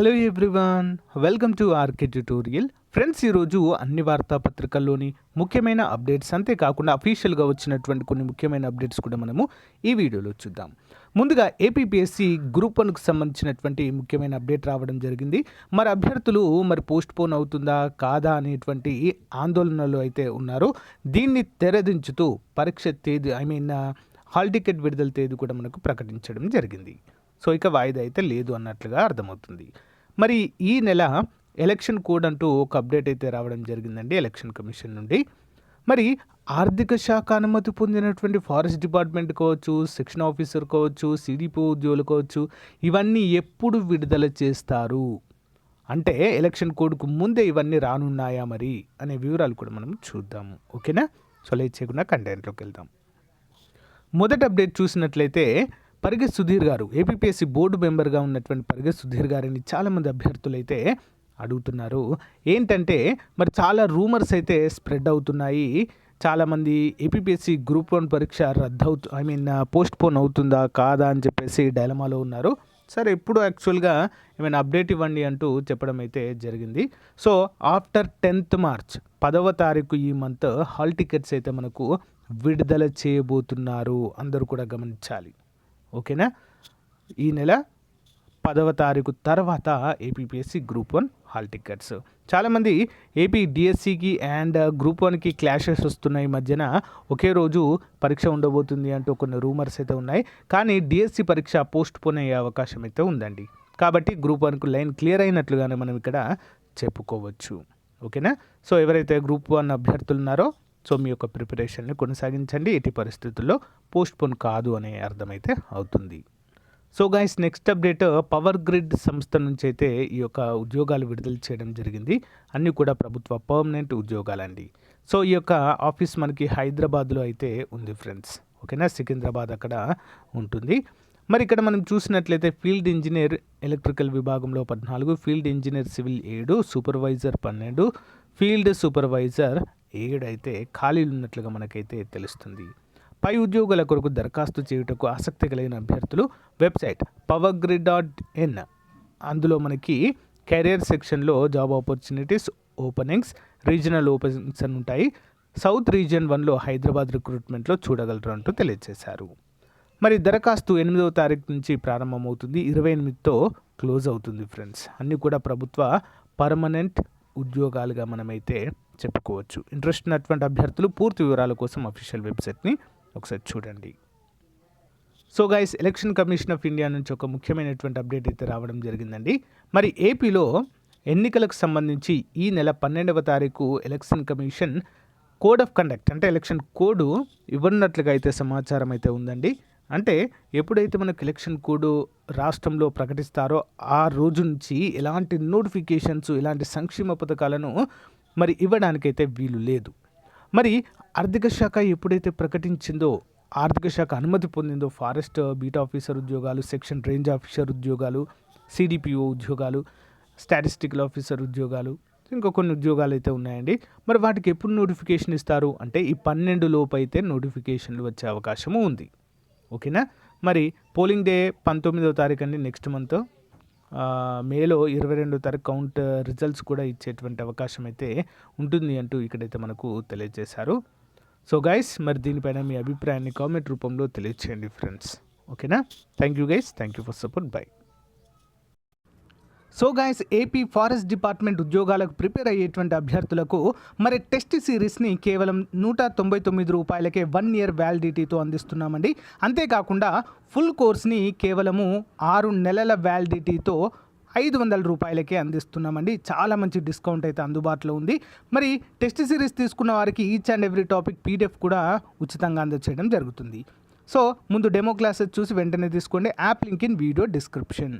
Hello everyone welcome to RK tutorial. Friends ఈరోజు అన్ని వార్తాపత్రికల్లోని ముఖ్యమైన అప్డేట్స్ అంతేకాకుండా అఫీషియల్గా వచ్చినటువంటి కొన్ని ముఖ్యమైన అప్డేట్స్ కూడా మనము ఈ వీడియోలో చూద్దాం. ముందుగా ఏపీపీఎస్సి గ్రూప్ వన్కు సంబంధించినటువంటి ముఖ్యమైన అప్డేట్ రావడం జరిగింది. మరి అభ్యర్థులు మరి పోస్ట్ పోన్ అవుతుందా కాదా అనేటువంటి ఆందోళనలు అయితే ఉన్నారు. దీన్ని తెరదించుతూ పరీక్ష తేదీ ఐ మీన్ హాల్ టికెట్ విడుదల తేదీ కూడా మనకు ప్రకటించడం జరిగింది. సో ఇక వాయిదా అయితే లేదు అన్నట్లుగా అర్థమవుతుంది. మరి ఈ నెల ఎలక్షన్ కోడ్ అంటూ ఒక అప్డేట్ అయితే రావడం జరిగిందండి ఎలక్షన్ కమిషన్ నుండి. మరి ఆర్థిక శాఖ అనుమతి పొందినటువంటి ఫారెస్ట్ డిపార్ట్మెంట్ కావచ్చు సెక్షన్ ఆఫీసర్ కావచ్చు సిడిపో ఉద్యోగులు కావచ్చు ఇవన్నీ ఎప్పుడు విడుదల చేస్తారు? అంటే ఎలక్షన్ కోడ్కు ముందే ఇవన్నీ రానున్నాయా మరి? అనే వివరాలు కూడా మనం చూద్దాము. ఓకేనా? సో లేట్ చేయకుండా కంటెంట్లోకి వెళ్దాం. మొదటి అప్డేట్ చూసినట్లయితే పరిగె సుధీర్ గారు ఏపీపీఎస్సీ బోర్డు మెంబర్గా ఉన్నటువంటి పరిగె సుధీర్ గారిని చాలామంది అభ్యర్థులు అయితే అడుగుతున్నారు. ఏంటంటే మరి చాలా రూమర్స్ అయితే స్ప్రెడ్ అవుతున్నాయి. చాలామంది ఏపీపీఎస్సీ గ్రూప్ వన్ పరీక్ష రద్దు అవుతు ఐ మీన్ పోస్ట్ పోన్ అవుతుందా కాదా అని చెప్పేసి డైలమాలో ఉన్నారు. సరే ఎప్పుడు యాక్చువల్గా ఏమైనా అప్డేట్ ఇవ్వండి అంటూ చెప్పడం అయితే జరిగింది. సో ఆఫ్టర్ టెన్త్ మార్చ్ పదవ తారీఖు ఈ మంత్ హాల్ టికెట్స్ అయితే మనకు విడుదల చేయబోతున్నారు. అందరూ కూడా గమనించాలి. ఓకేనా? ఈ నెల పదవ తారీఖు తర్వాత APPSC group one hall tickets చాలామంది ఏపీ డిఎస్సికి అండ్ గ్రూప్ వన్కి క్లాషెస్ వస్తున్నాయి ఈ మధ్యన. ఒకే రోజు పరీక్ష ఉండబోతుంది అంటూ కొన్ని రూమర్స్ అయితే ఉన్నాయి. కానీ డిఎస్సి పరీక్ష పోస్ట్ పోన్ అయ్యే అవకాశం అయితే ఉందండి. కాబట్టి గ్రూప్ వన్కు లైన్ క్లియర్ అయినట్లుగానే మనం ఇక్కడ చెప్పుకోవచ్చు. ఓకేనా? సో ఎవరైతే గ్రూప్ వన్ అభ్యర్థులు ఉన్నారో సో మీ యొక్క ప్రిపరేషన్ని కొనసాగించండి. ఎట్టి పరిస్థితుల్లో పోస్ట్ పోన్ కాదు అనే అర్థమైతే అవుతుంది. So guys next update power grid సంస్థ నుంచి అయితే ఈ యొక్క ఉద్యోగాలు విడుదల చేయడం జరిగింది. అన్నీ కూడా ప్రభుత్వ పర్మనెంట్ ఉద్యోగాలండి. సో ఈ యొక్క ఆఫీస్ మనకి హైదరాబాద్లో అయితే ఉంది ఫ్రెండ్స్ ఓకేనా? సికింద్రాబాద్ అక్కడ ఉంటుంది. మరి ఇక్కడ మనం చూసినట్లయితే ఫీల్డ్ ఇంజనీర్ ఎలక్ట్రికల్ విభాగంలో పద్నాలుగు ఫీల్డ్ ఇంజనీర్ సివిల్ ఏడు సూపర్వైజర్ పన్నెండు ఫీల్డ్ సూపర్వైజర్ ఏడైతే ఖాళీలు ఉన్నట్లుగా మనకైతే తెలుస్తుంది. పై ఉద్యోగుల కొరకు దరఖాస్తు చేయుటకు ఆసక్తి కలిగిన అభ్యర్థులు website power grid dot in అందులో మనకి కెరియర్ సెక్షన్లో job opportunities openings regional openings అని ఉంటాయి. సౌత్ రీజియన్ వన్లో హైదరాబాద్ రిక్రూట్మెంట్లో చూడగలరు అంటూ తెలియజేశారు. మరి దరఖాస్తు ఎనిమిదవ తారీఖు నుంచి ప్రారంభమవుతుంది. ఇరవై ఎనిమిదితో క్లోజ్ అవుతుంది ఫ్రెండ్స్. అన్నీ కూడా ప్రభుత్వ పర్మనెంట్ ఉద్యోగాలుగా మనమైతే చెప్పుకోవచ్చు. ఇంట్రెస్ట్ ఉన్నటువంటి అభ్యర్థులు పూర్తి వివరాల కోసం అఫీషియల్ వెబ్సైట్ని ఒకసారి చూడండి. So guys election commission of India నుంచి ఒక ముఖ్యమైనటువంటి అప్డేట్ అయితే రావడం జరిగిందండి. మరి ఏపీలో ఎన్నికలకు సంబంధించి ఈ నెల పన్నెండవ తారీఖు election commission code of conduct అంటే ఎలక్షన్ కోడ్ ఇవ్వనున్నట్లుగా అయితే సమాచారం అయితే ఉందండి. అంటే ఎప్పుడైతే మనకు ఎలక్షన్ కోడ్ రాష్ట్రంలో ప్రకటిస్తారో ఆ రోజు నుంచి ఎలాంటి నోటిఫికేషన్స్ ఇలాంటి సంక్షేమ పథకాలను మరి ఇవ్వడానికైతే వీలు లేదు. మరి ఆర్థిక శాఖ ఎప్పుడైతే ప్రకటించిందో ఆర్థిక శాఖ అనుమతి పొందిందో ఫారెస్ట్ బీట్ ఆఫీసర్ ఉద్యోగాలు సెక్షన్ రేంజ్ ఆఫీసర్ ఉద్యోగాలు సిడిపిఓ ఉద్యోగాలు స్టాటిస్టికల్ ఆఫీసర్ ఉద్యోగాలు ఇంకా కొన్ని ఉద్యోగాలు అయితే ఉన్నాయండి. మరి వాటికి ఎప్పుడు నోటిఫికేషన్ ఇస్తారు? అంటే ఈ పన్నెండు లోపు అయితే నోటిఫికేషన్లు వచ్చే అవకాశము ఉంది. ఓకేనా? మరి పోలింగ్ డే పంతొమ్మిదవ తారీఖు అండి నెక్స్ట్ మంత్ మేలో ఇరవై రెండో తారీఖు కౌంట్ రిజల్ట్స్ కూడా ఇచ్చేటువంటి అవకాశం అయితే ఉంటుంది అంటూ ఇక్కడైతే మనకు తెలియజేశారు. సో గైస్ మరి దీనిపైన మీ అభిప్రాయాన్ని కామెంట్ రూపంలో తెలియచేయండి ఫ్రెండ్స్ ఓకేనా? Thank you guys thank you for support bye so guys AP forest department ఉద్యోగాలకు ప్రిపేర్ అయ్యేటువంటి అభ్యర్థులకు మరి టెస్ట్ సిరీస్ని కేవలం నూట తొంభై తొమ్మిది రూపాయలకే వన్ ఇయర్ వ్యాలిడిటీతో అందిస్తున్నామండి. అంతేకాకుండా ఫుల్ కోర్స్ని కేవలము ఆరు నెలల వ్యాలిడిటీతో ఐదు వందల రూపాయలకే అందిస్తున్నామండి. చాలా మంచి డిస్కౌంట్ అయితే అందుబాటులో ఉంది. మరి టెస్ట్ సిరీస్ తీసుకున్న వారికి each and every topic PDF కూడా ఉచితంగా అందచేయడం జరుగుతుంది. సో ముందు డెమో క్లాసెస్ చూసి వెంటనే తీసుకోండి. App link in video description